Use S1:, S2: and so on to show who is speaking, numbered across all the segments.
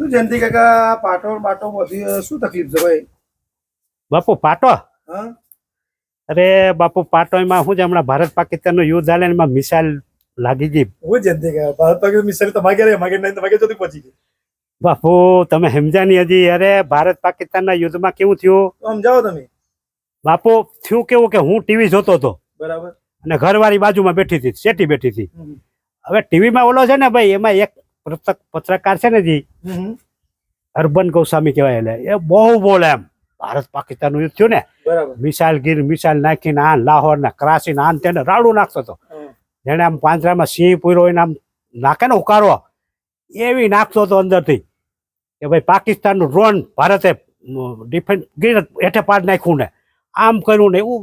S1: શું જયંતિ કાકા પાટો બાટો બધી શું તકલીફ છે ભાઈ?
S2: બાપુ પાટો અરે બાપુ પાટો એમાં શું છે હમણાં ભારત પાકિસ્તાનનું યુદ્ધ હાલે ને એમાં મિસાઇલ લાગી ગઈ.
S1: હું જયંતિ કાકા ભારત પાકિસ્તાન મિસાઇલ તમારે ક્યારે માગે નહીં તમારે સુધી પહોંચી ગઈ.
S2: બાપુ તમે સમજ્યા નહીં હજી અરે ભારત પાકિસ્તાનના યુદ્ધમાં કેવું થયું?
S1: સમજાવો તમે.
S2: બાપુ થયું કેવું કે હું ટીવી જોતો હતો.
S1: બરાબર.
S2: અને ઘરવાળી બાજુમાં બેઠી હતી શેઠી બેઠી હતી. હવે ટીવીમાં ઓલો છે ને ભાઈ એમાં એક પત્રકાર છે ને જી હરબન ગૌસ્વામી કહેવાય એટલે એ બહુ બોલે એમ. ભારત પાકિસ્તાનનું યુદ્ધ થયું ને મિસાઇલ ગીર મિસાઇલ નાખીને આ લાહોર ને કરાસી ને આન તેને રાડું નાખતો હતો. જેને આમ પાંજરામાં સિંહ પૂરો હોય આમ નાખે ને ઉકારો એવી નાખતો હતો અંદરથી કે ભાઈ પાકિસ્તાનનું ડ્રોન ભારતે ડિફેન્સ ગીર હેઠે પાડ નાખ્યું ને. આમ કર્યું ને એવું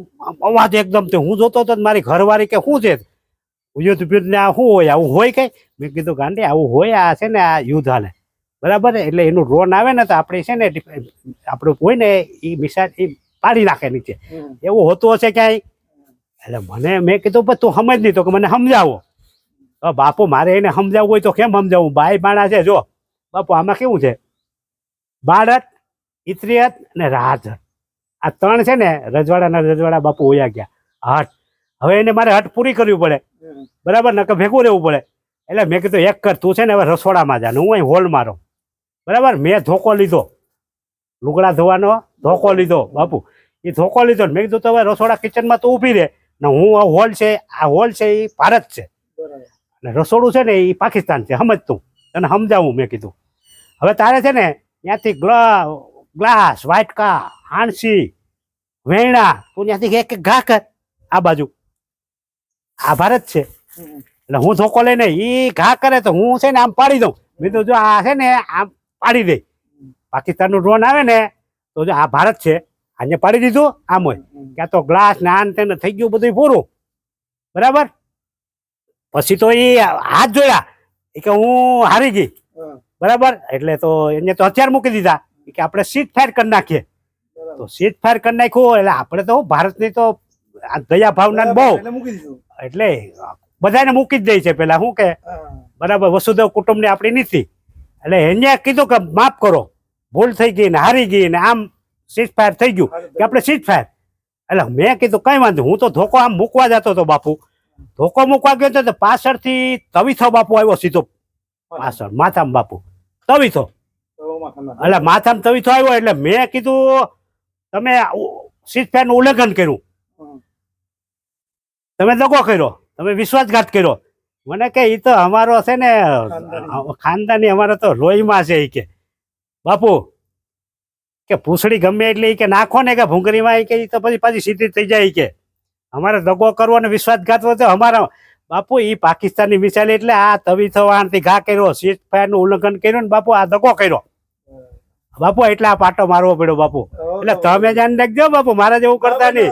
S2: અવાજ એકદમ તે હું જોતો હતો મારી ઘરવાળી કે શું છે? યુદ્ધ યુદ્ધ ને આ શું હોય? આવું હોય કઈ? મેં કીધું ગાંધી આવું હોય આ છે ને આ યુદ્ધ હાલે બરાબર? એટલે એનું ડ્રોન આવે ને તો આપણે છે ને આપણું હોય ને એ મિસાઇલ એ પાડી નાખે નીચે. એવું હોતું હશે ક્યાંય? એટલે મને મેં કીધું પણ તું સમજ નહીં તો કે મને સમજાવો. તો બાપુ મારે એને સમજાવવું હોય તો કેમ સમજાવું? ભાઈ બાણા છે જો. બાપુ આમાં કેવું છે? બાળત ઇત્રિયત અને રાહત આ ત્રણ છે ને રજવાડાના રજવાડા બાપુ હોયા ગયા. હટ. હવે એને મારે હટ પૂરી કરવી પડે. બરાબર? નકર ભેગું રહેવું પડે. એટલે મેં કીધું એક કર તું છે ને હવે રસોડામાં જાને હું અહીં હોલ મારો બરાબર? મેં ધોકો લીધો. લુગડા ધોવાનો ધોકો લીધો બાપુ. એ ધોકો લીધો મેં કીધું તો હવે રસોડા કિચનમાં તો ઊભી રહે. ને હું આ હોલ છે આ હોલ છે એ ભારત છે. અને રસોડું છે ને એ પાકિસ્તાન છે સમજ તું તને સમજાવું મેં કીધું. હવે તારે છે ને ત્યાંથી ગ્લાસ વાટકા હાંસી વેણા તું ત્યાંથી એક એક ઘા કર. આ બાજુ. આ ભારત છે. એટલે હું ધોકો લઈને એ ઘા કરે તો હું છે ને આમ પાડી દઉં. મેં તો જો આ છે ને આમ પાડી દે. પાકિસ્તાનનું ડ્રોન આવે ને, તો જો આ ભારત છે. આજે પાડી દીધું આમ હોય. ક્યાં તો ગ્લાસ ને આન તેને થઈ ગયું બધું પૂરું. બરાબર? પછી તો એ હાથ જોયા. એ કે હું હારી ગઈ. બરાબર? એટલે તો એને તો હથિયાર મૂકી દીધા. કે આપણે સીટ ફાયર કરી નાખીએ. તો સીટ ફાયર કરી નાખ્યું. એટલે આપણે તો ભારતની તો આ દયા ભાવના બહુ.
S1: એટલે
S2: બધાને મૂકી જ દે છે પેલા શું કે? બરાબર વસુદેવ કુટુંબની આપણી નીતિ. એટલે એને કીધું કે માફ કરો. ભૂલ થઈ ગઈ ને હારી ગઈ ને આમ સીઝ ફાયર થઈ ગયું કે આપણે સીઝ ફાયર એટલે મેં કીધું કઈ વાંધો હું તો ધોકો આમ મૂકવા જતો હતો બાપુ. ધોકો મૂકવા ગયો તો પાછળથી તવીથો બાપુ આવ્યો સીધો. પાછળ માથામાં બાપુ. તવીથો. એટલે માથામાં તવીથો આવ્યો એટલે મેં કીધું તમે સીટ ફાયરનું ઉલ્લંઘન કર્યું. તમે દગો કર્યો. તમે વિશ્વાસઘાત કર્યો. મને કે એ તો અમારો છે ને
S1: ખાનદાની.
S2: અમારો તો લોહીમાં છે એ કે. બાપુ કે પૂછડી ગમે એટલે એ કે નાખો ને કે ભૂંગળીમાં એ કે એ તો પછી પાછી સીધી થઈ જાય કે. અમારે દગો કરવો અને વિશ્વાસઘાત હોય તો અમારા બાપુ એ પાકિસ્તાનની મિસાઇલ એટલે આ તવી થવાથી ઘા કર્યો સીટ ફાયરનું ઉલ્લંઘન કર્યું ને બાપુ આ દગો કર્યો. બાપુ એટલે આ પાટો મારવો પડ્યો બાપુ. એટલે તમે જાણ રાખજો બાપુ મારા જેવું કરતા નહીં.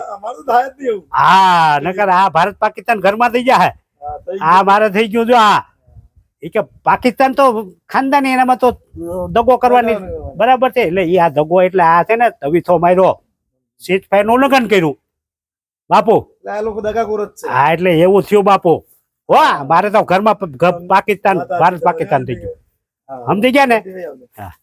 S2: હા નકર આ ભારત પાકિસ્તાન ઘરમાં થઈ જાય
S1: હા,
S2: આ મારે થઈ ગયું જો આ. એ કે પાકિસ્તાન તો ખાનદાની એનામાં તો દગો કરવાની બરાબર છે. એટલે એ આ દગો એટલે આ છે ને તવીથો માર્યો. સીટ ફાયરનું ઉલ્લંઘન કર્યું. બાપુ. હા એટલે એવું થયું બાપુ. હો મારે તો ઘરમાં પાકિસ્તાન ભારત પાકિસ્તાન થઈ ગયું. સમજી ગયા ને? હા.